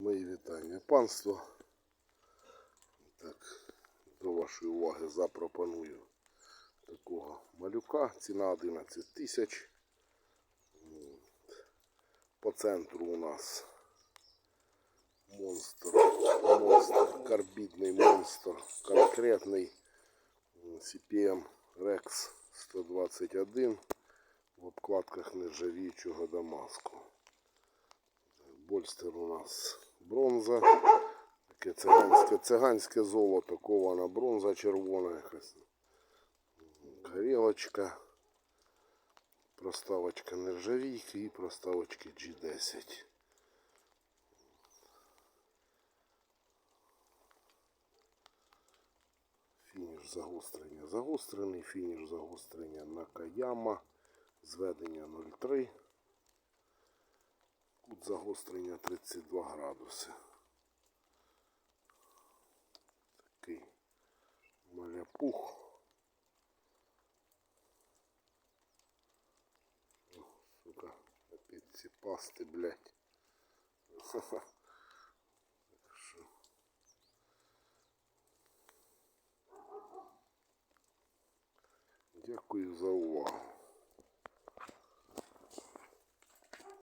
Мої вітання панство. Так, до вашої уваги запропоную такого малюка. Ціна 11 тисяч. По центру у нас монстр, монстр, карбідний монстр, конкретний CPM Rex 121 в обкладках нержавіючого Дамаску. Больстер у нас бронза. Таке циганське, циганське золото, кована бронза червона якась. Горілочка. Проставочка нержавійки і проставочки G10. Фініш загострення загострений, фініш загострення Накаяма, зведення 0,3. Кут загострення 32 градуси. Такий маляпух. О, сука, опять ці пасти, блядь. Так що. Дякую за увагу.